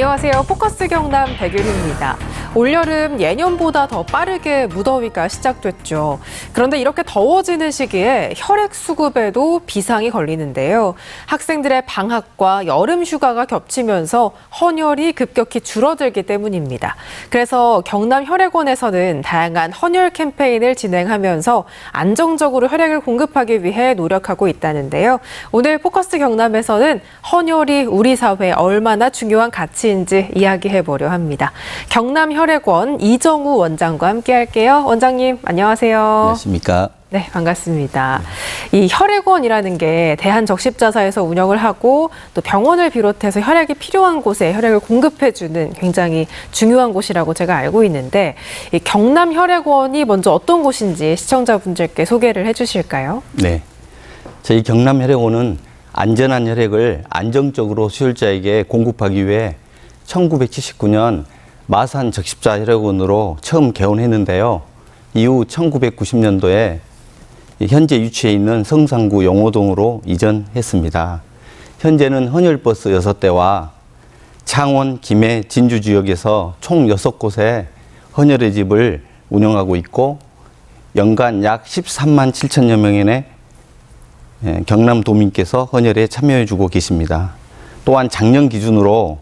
안녕하세요. 포커스 경남 백윤입니다. 올여름 예년보다 더 빠르게 무더위가 시작됐죠. 그런데 이렇게 더워지는 시기에 혈액 수급에도 비상이 걸리는데요. 학생들의 방학과 여름 휴가가 겹치면서 헌혈이 급격히 줄어들기 때문입니다. 그래서 경남 혈액원에서는 다양한 헌혈 캠페인을 진행하면서 안정적으로 혈액을 공급하기 위해 노력하고 있다는데요. 오늘 포커스 경남에서는 헌혈이 우리 사회에 얼마나 중요한 가치인지 이야기해 보려 합니다. 경남 혈액 원 이정우 원장과 함께 할게요. 원장님, 안녕하세요. 안녕하십니까. 네, 반갑습니다. 이 혈액원이라는 게 대한적십자사에서 운영을 하고 또 병원을 비롯해서 혈액이 필요한 곳에 혈액을 공급해주는 굉장히 중요한 곳이라고 제가 알고 있는데 이 경남 혈액원이 먼저 어떤 곳인지 시청자분들께 소개를 해주실까요? 네. 저희 경남 혈액원은 안전한 혈액을 안정적으로 수혈자에게 공급하기 위해 1979년 마산 적십자 혈액원으로 처음 개원했는데요. 이후 1990년도에 현재 유치해 있는 성산구 용호동으로 이전했습니다. 현재는 헌혈버스 6대와 창원, 김해, 진주 지역에서 총 6곳에 헌혈의 집을 운영하고 있고 연간 약 13만 7천여 명의 예, 경남 도민께서 헌혈에 참여해 주고 계십니다. 또한 작년 기준으로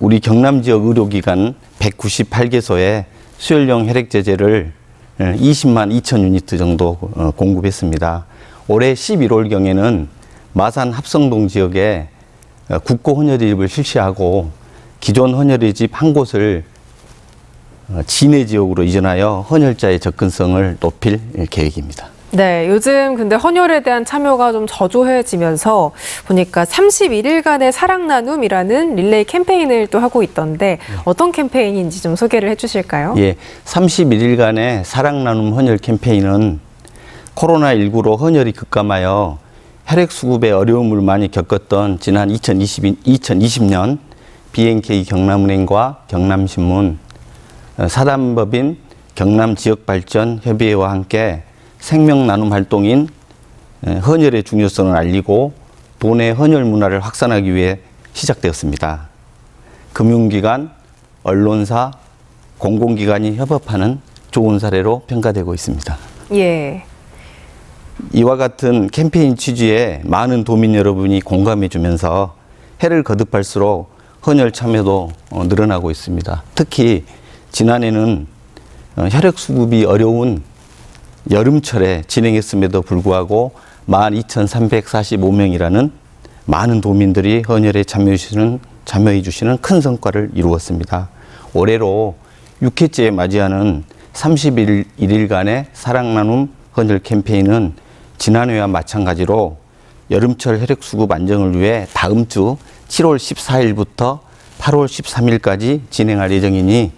우리 경남 지역 의료기관 198개소에 수혈용 혈액 제제를 20만 2천 유니트 정도 어, 공급했습니다. 올해 11월 경에는 마산 합성동 지역에 어, 국고 헌혈집을 실시하고 기존 헌혈의 집 한 곳을 어, 진해 지역으로 이전하여 헌혈자의 접근성을 높일 계획입니다. 네, 요즘 근데 헌혈에 대한 참여가 좀 저조해지면서 보니까 31일간의 사랑 나눔이라는 릴레이 캠페인을 또 하고 있던데 어떤 캠페인인지 좀 소개를 해주실까요? 예, 31일간의 사랑 나눔 헌혈 캠페인은 코로나19로 헌혈이 급감하여 혈액 수급에 어려움을 많이 겪었던 지난 2020, 2020년 BNK 경남은행과 경남신문, 어, 사단법인 경남지역발전협의회와 함께 생명 나눔 활동인 에, 헌혈의 중요성을 알리고 도내 헌혈 문화를 확산하기 위해 시작되었습니다. 금융기관, 언론사, 공공기관이 협업하는 좋은 사례로 평가되고 있습니다. 예. 이와 같은 캠페인 취지에 많은 도민 여러분이 공감해 주면서 해를 거듭할수록 헌혈 참여도 어, 늘어나고 있습니다. 특히 지난해는 어, 혈액 수급이 어려운 여름철에 진행했음에도 불구하고 12,345명이라는 많은 도민들이 헌혈에 참여해 주시는, 참여해 주시는 큰 성과를 이루었습니다. 올해로 6회째에 맞이하는 31일간의 사랑 나눔 헌혈 캠페인은 지난해와 마찬가지로 여름철 혈액 수급 안정을 위해 다음 주 7월 14일부터 8월 13일까지 진행할 예정이니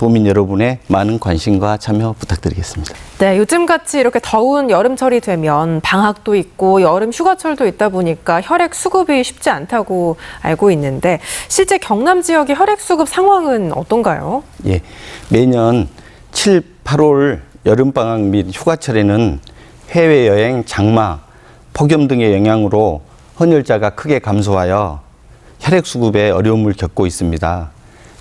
도민 여러분의 많은 관심과 참여 부탁드리겠습니다. 네, 요즘같이 이렇게 더운 여름철이 되면 방학도 있고 여름 휴가철도 있다 보니까 혈액 수급이 쉽지 않다고 알고 있는데 실제 경남 지역의 혈액 수급 상황은 어떤가요? 예, 매년 7, 8월 여름 방학 및 휴가철에는 해외 여행, 장마, 폭염 등의 영향으로 헌혈자가 크게 감소하여 혈액 수급에 어려움을 겪고 있습니다.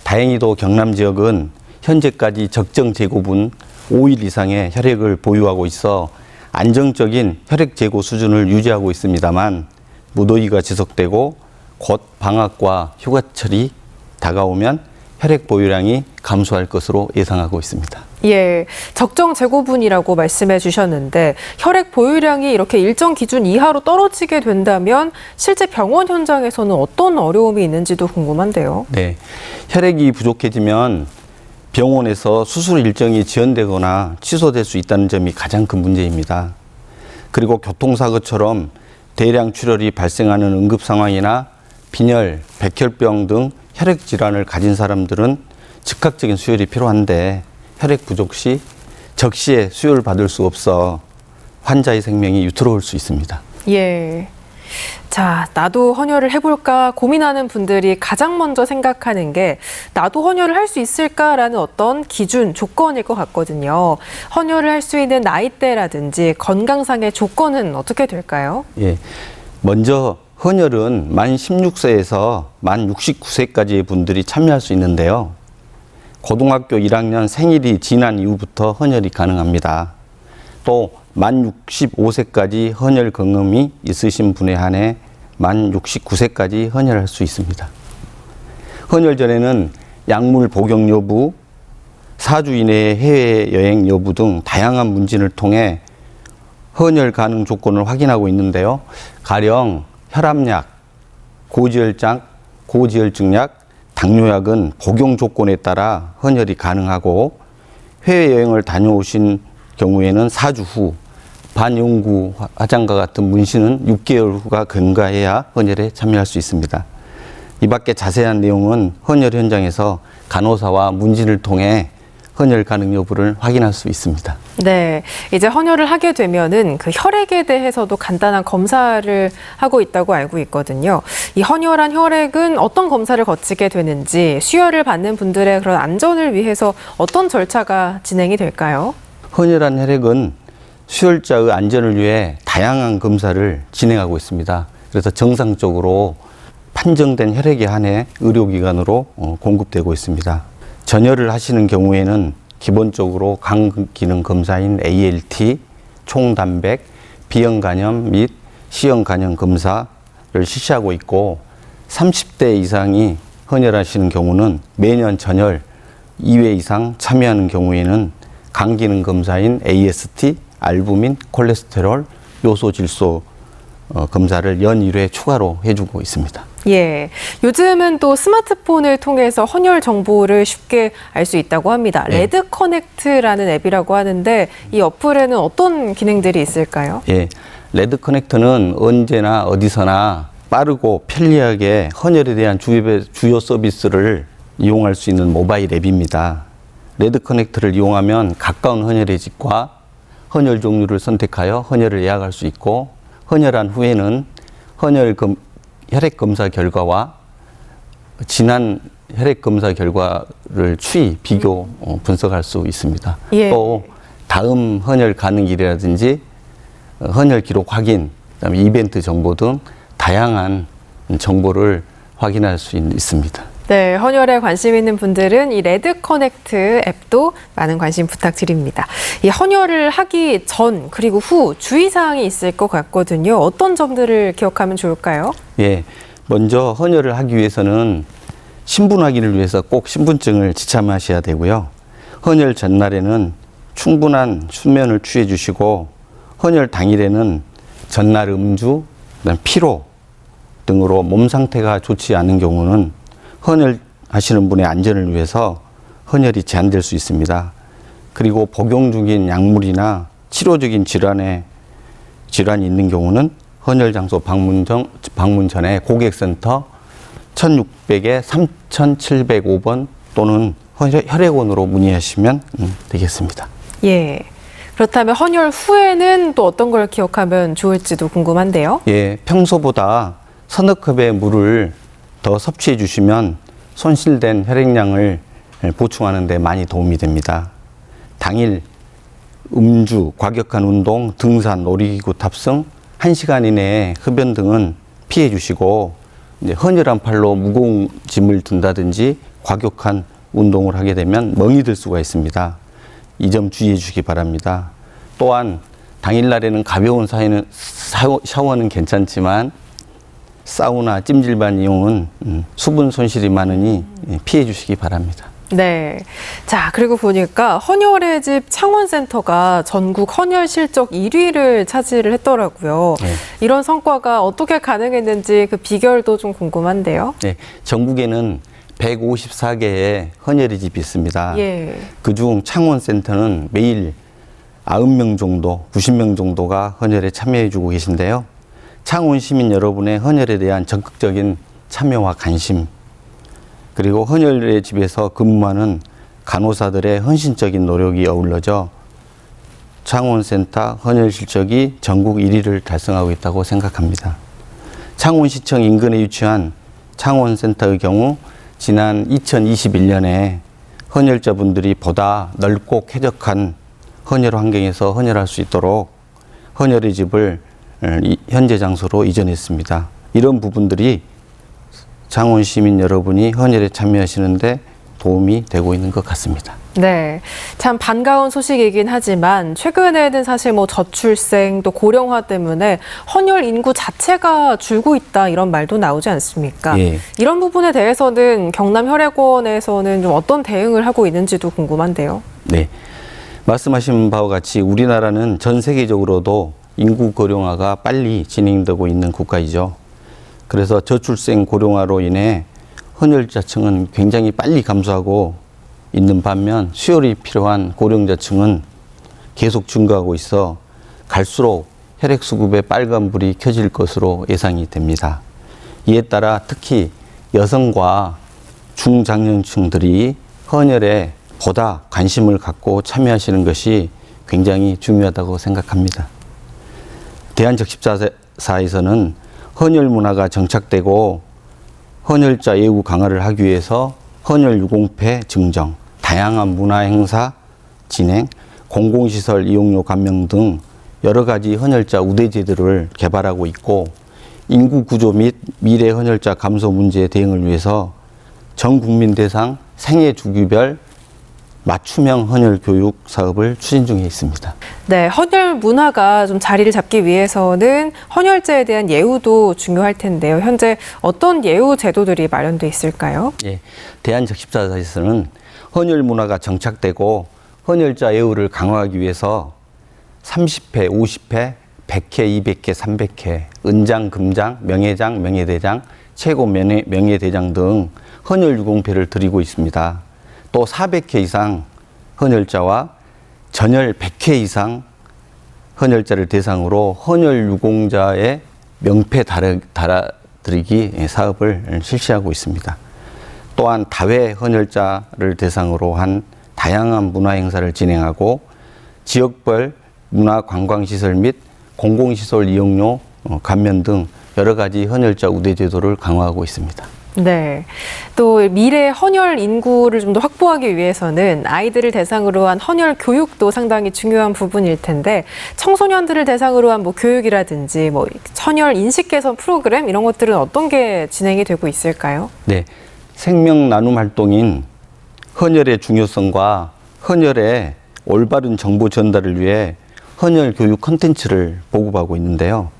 다행히도 경남 지역은 현재까지 적정 재고분 5일 이상의 혈액을 보유하고 있어 안정적인 혈액 재고 수준을 유지하고 있습니다만 무더위가 지속되고 곧 방학과 휴가철이 다가오면 혈액 보유량이 감소할 것으로 예상하고 있습니다. 예, 적정 재고분이라고 말씀해 주셨는데 혈액 보유량이 이렇게 일정 기준 이하로 떨어지게 된다면 실제 병원 현장에서는 어떤 어려움이 있는지도 궁금한데요. 네. 혈액이 부족해지면 병원에서 수술 일정이 지연되거나 취소될 수 있다는 점이 가장 큰 문제입니다. 그리고 교통사고처럼 대량 출혈이 발생하는 응급 상황이나 빈혈, 백혈병 등 혈액 질환을 가진 사람들은 즉각적인 수혈이 필요한데 혈액 부족 시 적시에 수혈을 받을 수 없어 환자의 생명이 유태로울 수 있습니다. 예. 자, 나도 헌혈을 해볼까 고민하는 분들이 가장 먼저 생각하는 게 나도 헌혈을 할 수 있을까라는 어떤 기준, 조건일 것 같거든요. 헌혈을 할 수 있는 나이대라든지 건강상의 조건은 어떻게 될까요? 예. 먼저 헌혈은 만 16세에서 만 69세까지의 분들이 참여할 수 있는데요. 고등학교 1학년 생일이 지난 이후부터 헌혈이 가능합니다. 또 만 65세까지 헌혈 경험이 있으신 분에 한해 만 69세까지 헌혈할 수 있습니다. 헌혈 전에는 약물 복용 여부, 4주 이내의 해외 여행 여부 등 다양한 문진을 통해 헌혈 가능 조건을 확인하고 있는데요. 가령 혈압약, 고지혈장, 고지혈증약, 당뇨약은 복용 조건에 따라 헌혈이 가능하고 해외 여행을 다녀오신 경우에는 4주 후 반영구 화장과 같은 문신은 6개월 후가 근거해야 헌혈에 참여할 수 있습니다. 이 밖에 자세한 내용은 헌혈 현장에서 간호사와 문진을 통해 헌혈 가능 여부를 확인할 수 있습니다. 네, 이제 헌혈을 하게 되면은 그 혈액에 대해서도 간단한 검사를 하고 있다고 알고 있거든요. 이 헌혈한 혈액은 어떤 검사를 거치게 되는지 수혈을 받는 분들의 그런 안전을 위해서 어떤 절차가 진행이 될까요? 헌혈한 혈액은 수혈자의 안전을 위해 다양한 검사를 진행하고 있습니다. 그래서 정상적으로 판정된 혈액에 한해 의료기관으로 어, 공급되고 있습니다. 전혈을 하시는 경우에는 기본적으로 간 기능 검사인 ALT, 총단백, 비형 간염 및 C형 간염 검사를 실시하고 있고 30대 이상이 헌혈하시는 경우는 매년 전혈 2회 이상 참여하는 경우에는 간 기능 검사인 AST, 알부민, 콜레스테롤, 요소 질소 어, 검사를 연 1회 추가로 해주고 있습니다. 예. 요즘은 또 스마트폰을 통해서 헌혈 정보를 쉽게 알 수 있다고 합니다. 네. 레드 커넥트라는 앱이라고 하는데 이 어플에는 어떤 기능들이 있을까요? 예, 레드 커넥터는 언제나 어디서나 빠르고 편리하게 헌혈에 대한 주요 서비스를 이용할 수 있는 모바일 앱입니다. 레드 커넥터를 이용하면 가까운 헌혈의 집과 헌혈 종류를 선택하여 헌혈을 예약할 수 있고 헌혈한 후에는 헌혈 검, 혈액 검사 결과와 지난 혈액 검사 결과를 추이 비교 어, 분석할 수 있습니다. 예. 또 다음 헌혈 가능일이라든지 어, 헌혈 기록 확인, 그다음에 이벤트 정보 등 다양한 정보를 확인할 수 있, 있습니다. 네, 헌혈에 관심 있는 분들은 이 레드 커넥트 앱도 많은 관심 부탁드립니다. 이 헌혈을 하기 전 그리고 후 주의 사항이 있을 것 같거든요. 어떤 점들을 기억하면 좋을까요? 예, 먼저 헌혈을 하기 위해서는 신분 확인을 위해서 꼭 신분증을 지참하셔야 되고요. 헌혈 전날에는 충분한 수면을 취해 주시고 헌혈 당일에는 전날 음주, 피로 등으로 몸 상태가 좋지 않은 경우는 헌혈 하시는 분의 안전을 위해서 헌혈이 제한될 수 있습니다. 그리고 복용 중인 약물이나 치료적인 질환에 질환이 있는 경우는 헌혈 장소 방문 전, 방문 전에 고객센터 1600에 3705번 또는 혈- 혈액원으로 문의하시면 음, 되겠습니다. 예. 그렇다면 헌혈 후에는 또 어떤 걸 기억하면 좋을지도 궁금한데요. 예, 평소보다 서너 컵의 물을 더 섭취해 주시면 손실된 혈액량을 보충하는 데 많이 도움이 됩니다. 당일 음주, 과격한 운동, 등산, 놀이기구 탑승, 1시간 이내에 흡연 등은 피해 주시고 이제 헌혈한 팔로 무거운 짐을 든다든지 과격한 운동을 하게 되면 멍이 들 수가 있습니다. 이 점 주의해 주시기 바랍니다. 또한 당일날에는 가벼운 사이는, 샤워- 샤워는 괜찮지만 사우나, 찜질방 이용은 음, 수분 손실이 많으니 예, 피해 주시기 바랍니다. 네. 자, 그리고 보니까 헌혈의 집 창원센터가 전국 헌혈 실적 1위를 차지를 했더라고요. 네. 이런 성과가 어떻게 가능했는지 그 비결도 좀 궁금한데요. 네, 전국에는 154개의 헌혈의 집이 있습니다. 예. 그중 창원센터는 매일 90명 정도, 90명 정도가 헌혈에 참여해주고 계신데요. 창원 시민 여러분의 헌혈에 대한 적극적인 참여와 관심, 그리고 헌혈의 집에서 근무하는 간호사들의 헌신적인 노력이 어울러져 창원센터 헌혈 실적이 전국 1위를 달성하고 있다고 생각합니다. 창원시청 인근에 위치한 창원센터의 경우 지난 2021년에 헌혈자분들이 보다 넓고 쾌적한 헌혈 환경에서 헌혈할 수 있도록 헌혈의 집을 현재 장소로 이전했습니다. 이런 부분들이 장원 시민 여러분이 헌혈에 참여하시는데 도움이 되고 있는 것 같습니다. 네. 참 반가운 소식이긴 하지만 최근에는 사실 뭐 저출생 또 고령화 때문에 헌혈 인구 자체가 줄고 있다 이런 말도 나오지 않습니까? 예. 이런 부분에 대해서는 경남 혈액원에서는 좀 어떤 대응을 하고 있는지도 궁금한데요. 네. 말씀하신 바와 같이 우리나라는 전 세계적으로도 인구 고령화가 빨리 진행되고 있는 국가이죠. 그래서 저출생 고령화로 인해 헌혈자층은 굉장히 빨리 감소하고 있는 반면 수혈이 필요한 고령자층은 계속 증가하고 있어 갈수록 혈액 수급에 빨간불이 켜질 것으로 예상이 됩니다. 이에 따라 특히 여성과 중장년층들이 헌혈에 보다 관심을 갖고 참여하시는 것이 굉장히 중요하다고 생각합니다. 대한적 십사사에서는 헌혈 문화가 정착되고 헌혈자 예우 강화를 하기 위해서 헌혈 유공패 증정, 다양한 문화 행사 진행, 공공시설 이용료 감면 등 여러 가지 헌혈자 우대 제도를 개발하고 있고 인구 구조 및 미래 헌혈자 감소 문제 대응을 위해서 전 국민 대상 생애 주기별 맞춤형 헌혈 교육 사업을 추진 중에 있습니다. 네, 헌혈 문화가 좀 자리를 잡기 위해서는 헌혈제에 대한 예우도 중요할 텐데요. 현재 어떤 예우 제도들이 마련돼 있을까요? 예, 대한적십사에서는 헌혈 문화가 정착되고 헌혈자 예우를 강화하기 위해서 30회, 50회, 100회, 200회, 300회, 은장, 금장, 명예장, 명예대장, 최고 명예, 명예대장 등 헌혈 유공패를 드리고 있습니다. 또 400회 이상 헌혈자와 전혈 100회 이상 헌혈자를 대상으로 헌혈 유공자의 명패 달아, 달아드리기 사업을 실시하고 있습니다. 또한 다회 헌혈자를 대상으로 한 다양한 문화 행사를 진행하고 지역별 문화 관광 시설 및 공공시설 이용료 어, 감면 등 여러 가지 헌혈자 우대 제도를 강화하고 있습니다. 네. 또 미래 헌혈 인구를 좀 더 확보하기 위해서는 아이들을 대상으로 한 헌혈 교육도 상당히 중요한 부분일 텐데 청소년들을 대상으로 한 뭐 교육이라든지 뭐 헌혈 인식 개선 프로그램 이런 것들은 어떤 게 진행이 되고 있을까요? 네. 생명 나눔 활동인 헌혈의 중요성과 헌혈의 올바른 정보 전달을 위해 헌혈 교육 컨텐츠를 보급하고 있는데요.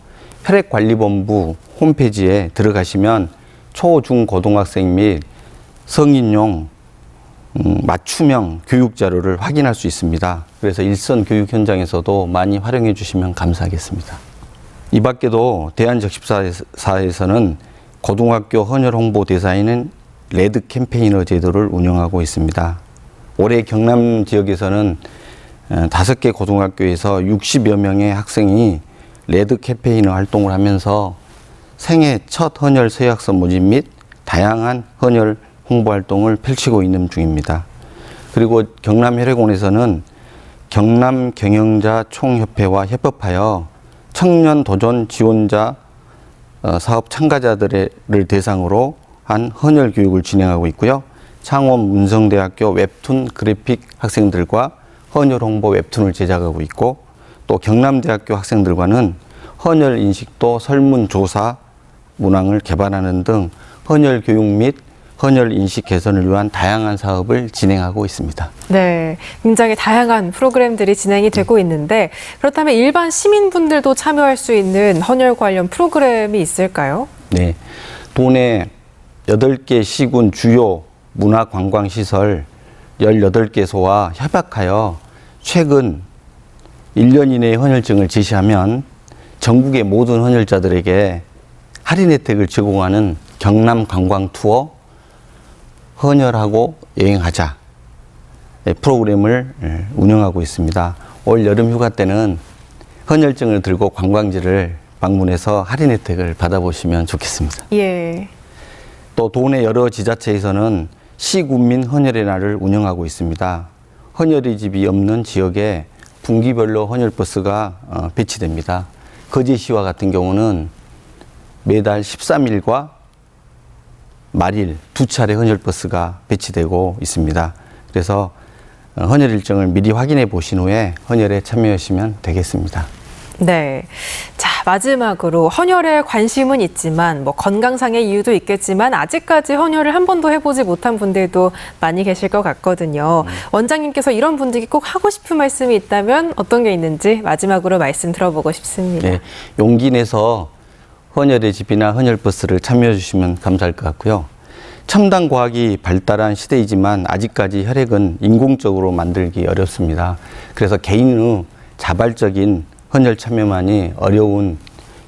혈액관리본부 홈페이지에 들어가시면 초, 중, 고등학생 및 성인용 음, 맞춤형 교육 자료를 확인할 수 있습니다. 그래서 일선 교육 현장에서도 많이 활용해 주시면 감사하겠습니다. 이 밖에도 대한적십사에서는 고등학교 헌혈 홍보 대사인은 레드 캠페이너 제도를 운영하고 있습니다. 올해 경남 지역에서는 어, 다섯 개 고등학교에서 60여 명의 학생이 레드 캠페이너 활동을 하면서 생애 첫 헌혈 서약서 모집 및 다양한 헌혈 홍보 활동을 펼치고 있는 중입니다. 그리고 경남혈액원에서는 경남 경영자 총협회와 협업하여 청년 도전 지원자 어, 사업 참가자들을 대상으로 한 헌혈 교육을 진행하고 있고요. 창원 문성대학교 웹툰 그래픽 학생들과 헌혈 홍보 웹툰을 제작하고 있고 또 경남대학교 학생들과는 헌혈 인식도 설문조사 문항을 개발하는 등 헌혈 교육 및 헌혈 인식 개선을 위한 다양한 사업을 진행하고 있습니다. 네, 굉장히 다양한 프로그램들이 진행이 되고 있는데 그렇다면 일반 시민분들도 참여할 수 있는 헌혈 관련 프로그램이 있을까요? 네. 도내 8개 시군 주요 문화관광시설 18개소와 협약하여 최근 1년 이내에 헌혈증을 제시하면 전국의 모든 헌혈자들에게 할인 혜택을 제공하는 경남 관광 투어 헌혈하고 여행하자 네, 프로그램을 예, 운영하고 있습니다. 올 여름 휴가 때는 헌혈증을 들고 관광지를 방문해서 할인 혜택을 받아보시면 좋겠습니다. 예. 또 도내 여러 지자체에서는 시군민 헌혈의 날을 운영하고 있습니다. 헌혈의 집이 없는 지역에 분기별로 헌혈버스가 어, 배치됩니다. 거제시와 같은 경우는 매달 13일과 말일 두 차례 헌혈버스가 배치되고 있습니다. 그래서 어, 헌혈 일정을 미리 확인해 보신 후에 헌혈에 참여하시면 되겠습니다. 네. 자, 마지막으로 헌혈에 관심은 있지만 뭐 건강상의 이유도 있겠지만 아직까지 헌혈을 한 번도 해보지 못한 분들도 많이 계실 것 같거든요. 원장님께서 이런 분들이 꼭 하고 싶은 말씀이 있다면 어떤 게 있는지 마지막으로 말씀 들어보고 싶습니다. 네, 용기 내서 헌혈의 집이나 헌혈버스를 참여해 주시면 감사할 것 같고요. 첨단 과학이 발달한 시대이지만 아직까지 혈액은 인공적으로 만들기 어렵습니다. 그래서 개인의 자발적인 헌혈 참여만이 어려운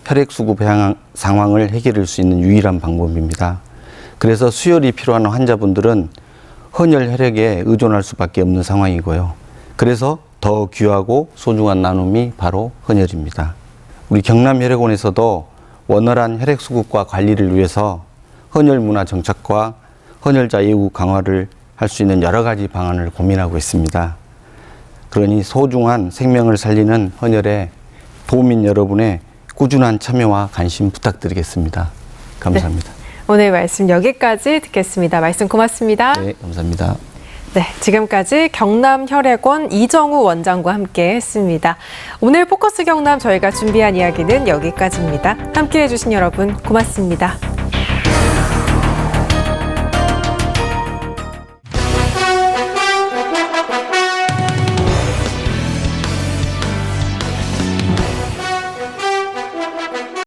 혈액 수급 향- 상황을 해결할 수 있는 유일한 방법입니다. 그래서 수혈이 필요한 환자분들은 헌혈 혈액에 의존할 수밖에 없는 상황이고요. 그래서 더 귀하고 소중한 나눔이 바로 헌혈입니다. 우리 경남혈액원에서도 원활한 혈액 수급과 관리를 위해서 헌혈 문화 정착과 헌혈자 예우 강화를 할 수 있는 여러 가지 방안을 고민하고 있습니다. 그러니 소중한 생명을 살리는 헌혈에 도민 여러분의 꾸준한 참여와 관심 부탁드리겠습니다. 감사합니다. 오늘 말씀 여기까지 듣겠습니다. 말씀 고맙습니다. 네, 감사합니다. 네, 지금까지 경남 혈액원 이정우 원장과 함께 했습니다. 오늘 포커스 경남 저희가 준비한 이야기는 여기까지입니다. 함께 해주신 여러분 고맙습니다.